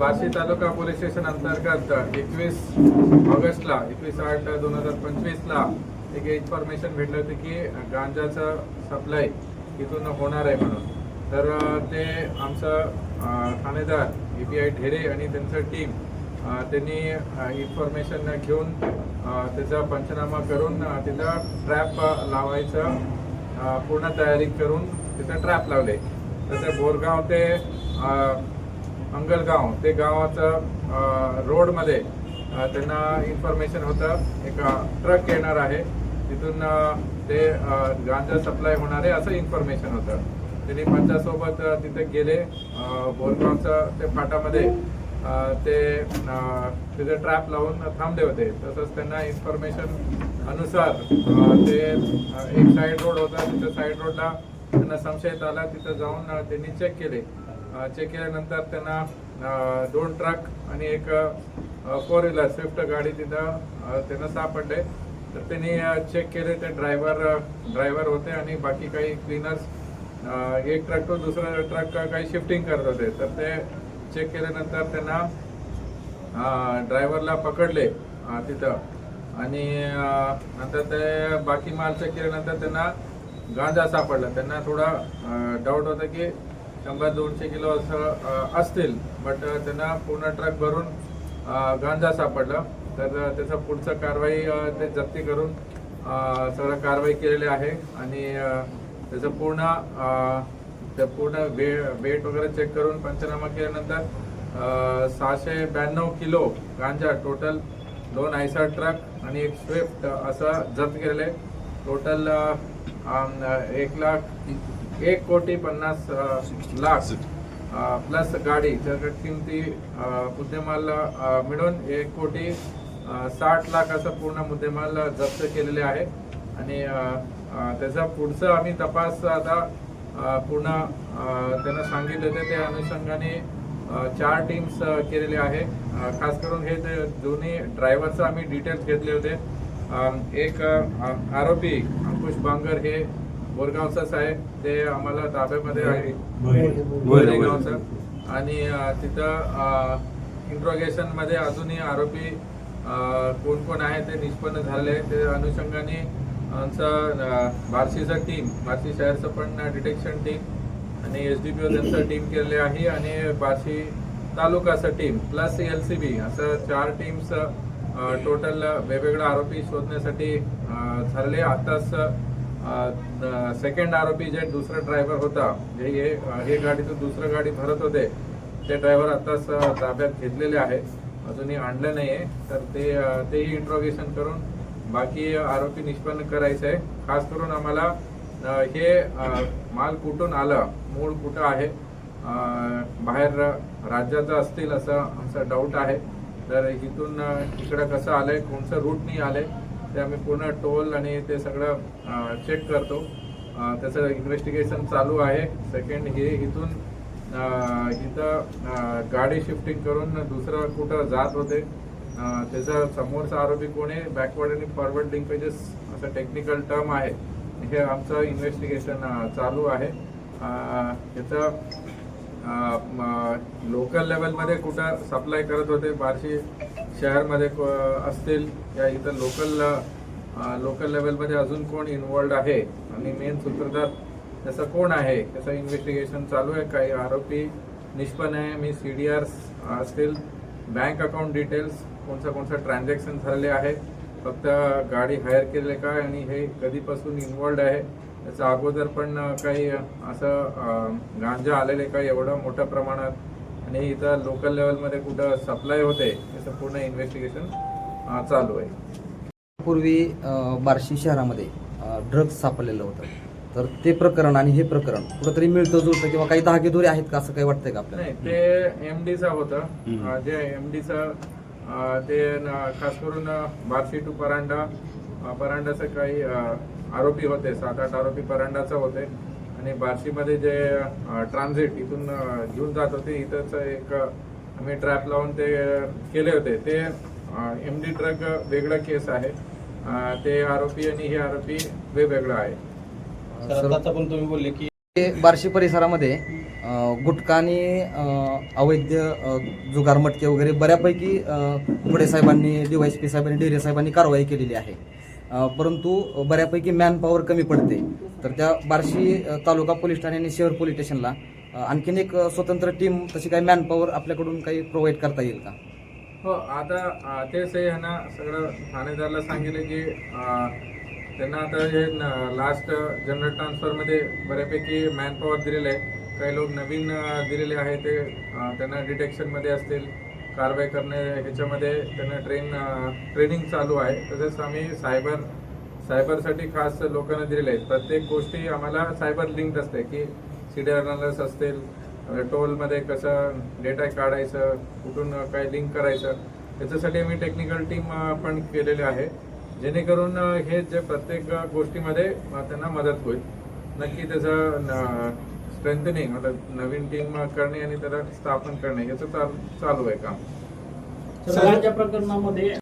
बार्शी तालुका police station अंतर्गत एकवीस ऑगस्टला एकवीस आठ दोन हजार पंचवीसला एक इन्फॉर्मेशन भेटलं होतं की गांजाचं सप्लाय इथून होणार आहे म्हणून. तर ते आमचं ठाणेदार ए पी आय ढेरे आणि त्यांचं टीम त्यांनी इन्फॉर्मेशन घेऊन त्याचा पंचनामा करून अ, तिथं ट्रॅप लावायचं पूर्ण तयारी करून तिथं ट्रॅप लावले. तसे बोरगाव ते अंगलगाव ते गावाचं रोडमध्ये त्यांना इन्फॉर्मेशन होतं. एक ट्रक येणार आहे. तिथून ते गांजा सप्लाय होणार आहे असं इन्फॉर्मेशन होतं. त्यांनी पंचासोबत तिथे गेले. बोरगावचं ते फाटामध्ये ते तिथे ट्रॅप लावून थांबले होते. तसंच त्यांना इन्फॉर्मेशन अनुसार ते एक साईड रोड होता. तिथे साईड रोडला त्यांना संशयित आला तिथं जाऊन त्यांनी चेक केले. चेक केल्यानंतर त्यांना दोन ट्रक आणि एक फोर व्हीलर स्विफ्ट गाडी तिथं त्यांना सापडले. तर त्यांनी चेक केले ते ड्रायव्हर ड्रायव्हर होते आणि बाकी काही क्लिनर्स एक ट्रक तो दुसरा ट्रक काही शिफ्टिंग करत होते. तर ते चेक केल्यानंतर त्यांना ड्रायव्हरला पकडले तिथं. आणि नंतर ते बाकी माल चेक केल्यानंतर त्यांना गांजा सापडला. त्यांना थोडा डाऊट होता की शंभर दोनशे किलो असं असतील. बट त्यांना पूर्ण ट्रक भरून गांजा सापडला. तर त्याचं पुढचं कारवाई ते जप्ती करून सगळं कारवाई केलेली आहे. आणि त्याचं पूर्ण ते पूर्ण वे वेट वगैरे चेक करून पंचनामा केल्यानंतर सहाशे ब्याण्णव किलो गांजा टोटल दोन आयसर ट्रक आणि एक स्विफ्ट असं जप्त केलेले. टोटल एक लाख एक कोटी पन्नास लाख प्लस गाडी तर किमती मुद्देमाल मिळून एक कोटी साठ लाख असं पूर्ण मुद्देमाल जप्त केलेले आहे आणि त्याचा पुढचं आम्ही तपास आता पूर्ण त्यांना सांगितले होते त्या अनुषंगाने चार टीम्स केलेले आहे खास करून हे दोन्ही ड्रायव्हरचं आम्ही डिटेल्स घेतले होते. एक आरोपी अंकुश बांगर हे बोरगावचाच आहे ते आम्हाला ताब्यामध्ये आहे. बोरेगावचं. आणि तिथं इंट्रोगेशनमध्ये अजूनही आरोपी कोण कोण आहे ते निष्पन्न झाले. ते अनुषंगाने आमचं बार्शीचं टीम बार्शी शहरचं पण डिटेक्शन टीम आणि एस डी पी ओ त्यांचं टीम केलेले आहे. आणि Barshi तालुकाचं team plus L C B असं चार टीम्स टोटल वेगवेगळे आरोपी शोधण्यासाठी ठरले आताच सेकंड आरोपी जे दुसरा ड्रायव्हर होता जे हे हे गाडीचं दुसरं गाडी भरत होते ते ड्रायव्हर आताच ताब्यात घेतलेले आहे. अजूनही आणलं नाहीये तर ते तेही इंट्रोगेशन करून बाकी आरोपी निष्पन्न करायचं आहे. खास करून आम्हाला हे माल कुठून आलं मूळ कुठं आहे बाहेर राज्याचं असतील असं आमचा डाऊट आहे. तर इथून इकडं कसं आलंय कोणचं रूटनी आलंय ते आम्ही पूर्ण टोल आणि ते सगळं चेक करतो. त्याचं इन्व्हेस्टिगेशन चालू आहे. सेकंड हे इथून इथं गाडी शिफ्टिंग करून दुसरं कुठं जात होते. त्याचा समोरचा आरोपी कोण आहे? बॅकवर्ड आणि फॉरवर्ड लिंकेजेस असं टेक्निकल टर्म आहे. हे आमचं इन्व्हेस्टिगेशन चालू आहे. अ, त्याचं लोकल लेवलमध्ये कुठं सप्लाय करत होते बार्शी शहरमध्ये असतील या इथं लोकल लोकल लेवलमध्ये अजून कोण इन्वॉल्ड आहे? आणि मेन सूत्रधार त्याचं कोण आहे? त्याचं इन्व्हेस्टिगेशन चालू आहे. काही आरोपी निष्पन्न आहे. मी सी डी आर असतील. बँक अकाउंट डिटेल्स कोणतं कोणतं ट्रान्झॅक्शन झालेले आहे. फक्त गाडी हायर केले काय? आणि हे कधीपासून इन्वॉल्ड आहे? त्याच्या अगोदर पण काही असं गांजा आलेले काय एवढं मोठ्या प्रमाणात आणि इथं लोकल लेवलमध्ये कुठं सप्लाय होते याचं पूर्ण इन्व्हेस्टिगेशन चालू आहे. पूर्वी बार्शी शहरामध्ये ड्रग्ज सापडलेलं होतं. तर ते प्रकरण आणि हे प्रकरण कुठंतरी मिळतं जुळतं किंवा काही धागेदोरे आहेत का असं काही वाटतंय का नाही आपल्याला ते एम डीचं होतं. जे एम डीचं ते खास करून बार्शी टू परांडा परांडाचे काही आरोपी होते सात आठ आरोपी परांडाचे होते. आणि बार्शीमध्ये जे ट्रान्झिट इथून घेऊन जात होते इथंच एक आम्ही ट्रॅप लावून ते केले होते. ते एम डी ड्रग वेगळं केस आहे. ते आरोपी आणि हे आरोपी वेगवेगळं आहे. सर आता पण तुम्ही बोलले की बार्शी परिसरामध्ये गुटखा आणि अवैध जुगार मटके वगैरे बऱ्यापैकी पुढे साहेबांनी डीवायस पी साहेबांनी डेरे साहेबांनी कारवाई केलेली आहे. परंतु बऱ्यापैकी मॅनपॉवर कमी पडते. तर त्या बार्शी तालुका पोलीस ठाणे आणि शहर पोलीस स्टेशनला आणखीन एक स्वतंत्र टीम तशी काही मॅनपॉवर आपल्याकडून काही प्रोव्हाइड करता येईल का? हो आता तेच आहे ह्यांना सगळं ठाणेदारला सांगितलं की त्यांना आता हे लास्ट जनरल ट्रान्सफरमध्ये बऱ्यापैकी मॅनपॉवर दिलेलं आहे काही लोक नवीन दिलेले आहे ते त्यांना डिटेक्शनमध्ये असतील. कारवाई करणे ह्याच्यामध्ये त्यांना ट्रेन ट्रेनिंग चालू आहे. तसेच आम्ही सायबर सायबरसाठी खास लोकांना दिलेले आहेत. प्रत्येक गोष्टी आम्हाला सायबर लिंक असते की सीडी अनालिस असतील म्हणजे टोलमध्ये कसं डेटा काढायचं कुठून काय लिंक करायचं त्याच्यासाठी आम्ही टेक्निकल टीम पण केलेली आहे. जेणेकरून हे जे प्रत्येक गोष्टीमध्ये त्यांना मदत होईल. नक्की त्याचं स्ट्रेंथनिंग मतलब नवीन टीम करणे आणि त्याला स्थापन करणे याचं चालू आहे काम. सगळ्यांच्या प्रकरणामध्ये